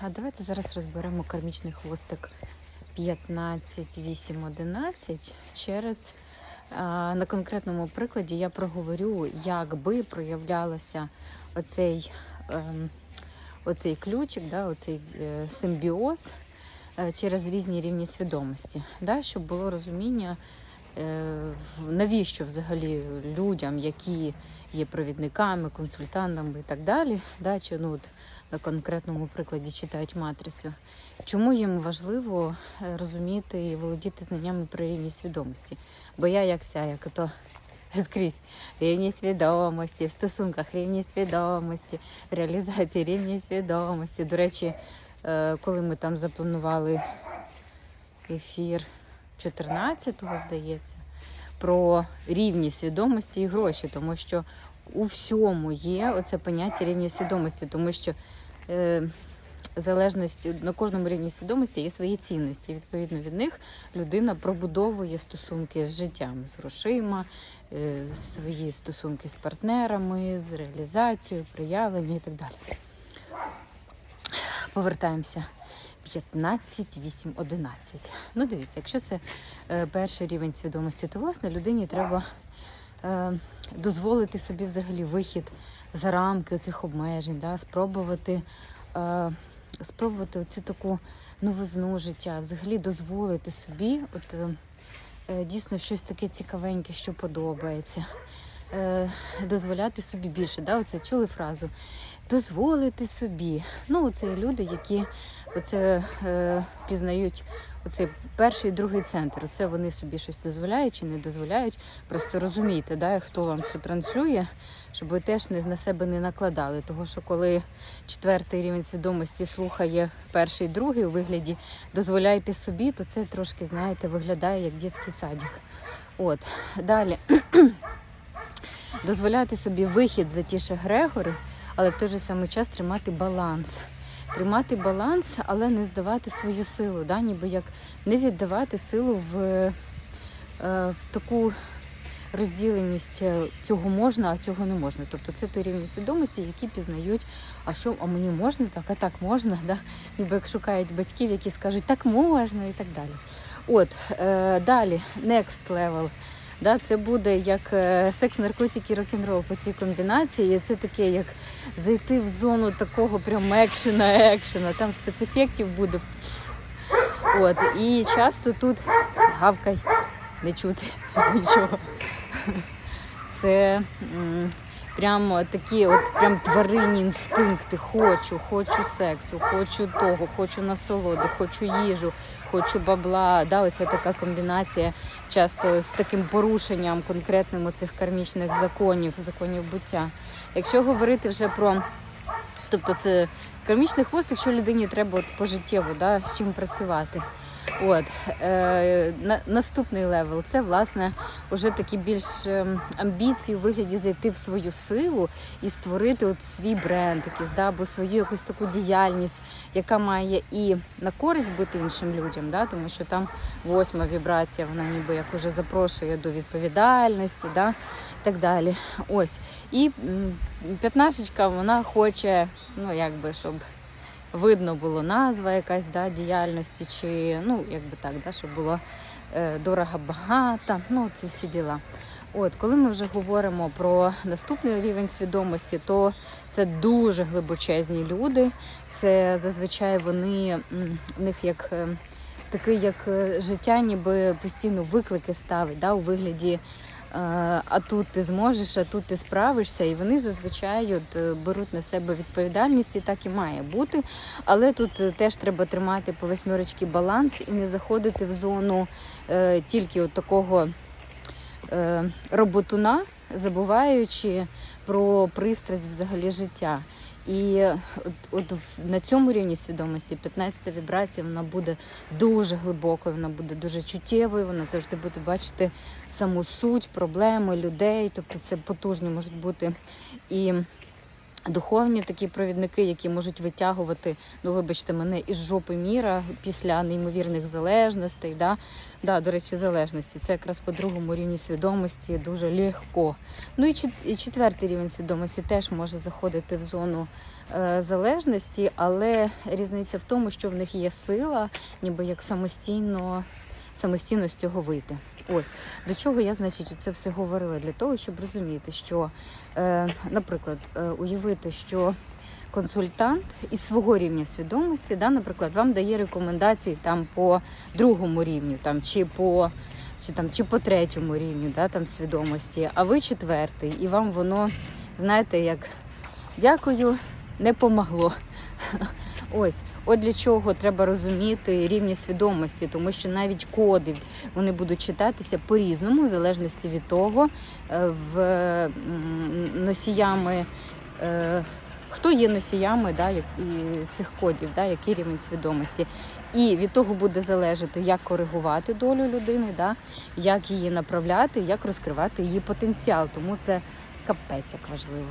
а давайте зараз розберемо кармічний хвостик 15, 8, 11 через на конкретному прикладі я проговорю, як би проявлялося оцей, ем, оцей ключик, да, оцей е, симбіоз е, через різні рівні свідомості, да, щоб було розуміння, навіщо взагалі людям, які є провідниками, консультантами і так далі, да, чи ну, от, на конкретному прикладі читають матрицю. Чому їм важливо е, розуміти і володіти знаннями про рівні свідомості? Бо я як ця, як ото скрізь рівні свідомості, в стосунках рівні свідомості, реалізації рівні свідомості. До речі, е, коли ми там запланували ефір 14-го, здається, про рівні свідомості і гроші, тому що у всьому є оце поняття рівня свідомості, тому що е, залежність на кожному рівні свідомості є свої цінності. Відповідно від них людина пробудовує стосунки з життям, з грошима, е, свої стосунки з партнерами, з реалізацією, проявленням і так далі. Повертаємося. 15, 8, 11. Ну, дивіться, якщо це е, перший рівень свідомості, то власне людині треба е, дозволити собі взагалі вихід за рамки цих обмежень, да, спробувати, е, спробувати оцю таку новизну життя, взагалі дозволити собі, от дійсно щось таке цікавеньке, що подобається. Е, дозволяти собі більше. Да? Оце чули фразу дозволити собі. Ну, це люди, які оце, е, пізнають оцей перший і другий центр. Це вони собі щось дозволяють чи не дозволяють. Просто розумійте, да, хто вам що транслює, щоб ви теж не, на себе не накладали. Того, що коли четвертий рівень свідомості слухає перший і другий у вигляді дозволяйте собі, то це трошки, знаєте, виглядає як дитячий садик. От, далі. Дозволяти собі вихід за ті ж Грегори, але в той же самий час тримати баланс. Тримати баланс, але не здавати свою силу, да? ніби як не віддавати силу в, е, в таку розділеність е, цього можна, а цього не можна. Тобто це той рівень свідомості, які пізнають, а що, а мені можна так, а так можна, да? ніби як шукають батьків, які скажуть, так можна і так далі. От, е, далі, next level. Да, це буде як е, секс, наркотики, рок-н-рол по цій комбінації. Це таке, як зайти в зону такого прям екшена, екшена. Там спецефектів буде. От. І часто тут гавкай, не чути нічого. Це м, прямо такі от прям тваринні інстинкти. Хочу, хочу сексу, хочу того, хочу насолоду, хочу їжу, хочу бабла. Да, оця така комбінація часто з таким порушенням конкретним оцих кармічних законів, законів буття. Якщо говорити вже про Тобто це кармічний хвост, якщо людині треба пожиттєво, да, з чим працювати. От е, на, наступний левел це власне вже такі більш ем, амбіції у вигляді зайти в свою силу і створити от свій бренд, якийсь, да, або свою якусь таку діяльність, яка має і на користь бути іншим людям, да, тому що там восьма вібрація, вона ніби як уже запрошує до відповідальності, да, так далі. Ось. І п'ятнашечка, вона хоче, ну якби, щоб видно було назва якась да, діяльності, чи ну, якби так, да, щоб було е, дорого багато, ну це всі діла. От, коли ми вже говоримо про наступний рівень свідомості, то це дуже глибочезні люди. Це зазвичай вони в них як е, такий, як е, життя, ніби постійно виклики ставить да, у вигляді. А тут ти зможеш, а тут ти справишся, і вони зазвичай от, е, беруть на себе відповідальність, і так і має бути. Але тут е, теж треба тримати по восьмерочці баланс і не заходити в зону е, тільки от такого роботуна, забуваючи про пристрасть взагалі життя. І от, от на цьому рівні свідомості 15-та вібрація вона буде дуже глибокою, вона буде дуже чуттєвою, вона завжди буде бачити саму суть, проблеми людей. Тобто це потужні можуть бути і духовні такі провідники, які можуть витягувати, ну вибачте мене, із жопи міра після неймовірних залежностей. Да? Да, до речі, залежності. Це якраз по другому рівні свідомості дуже легко. Ну і чет- і четвертий рівень свідомості теж може заходити в зону е, залежності, але різниця в тому, що в них є сила, ніби як самостійно, самостійно з цього вийти. Ось до чого я, значить, це все говорила для того, щоб розуміти, що, е, наприклад, е, уявити, що консультант із свого рівня свідомості, да, наприклад, вам дає рекомендації там по другому рівню, там чи по чи там чи по третьому рівню, да, там свідомості, а ви четвертий, і вам воно, знаєте, як дякую, не помогло. Ось, от для чого треба розуміти рівні свідомості, тому що навіть коди вони будуть читатися по-різному, в залежності від того, е, в носіями. е, Хто є носіями да, цих кодів, да, який рівень свідомості. І від того буде залежати, як коригувати долю людини, да, як її направляти, як розкривати її потенціал. Тому це капець як важливо.